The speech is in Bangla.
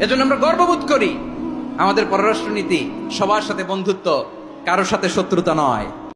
এজন্য আমরা গর্ববোধ করি। আমাদের পররাষ্ট্রনীতি সবার সাথে বন্ধুত্ব কারোর সাথে শত্রুতা নয়।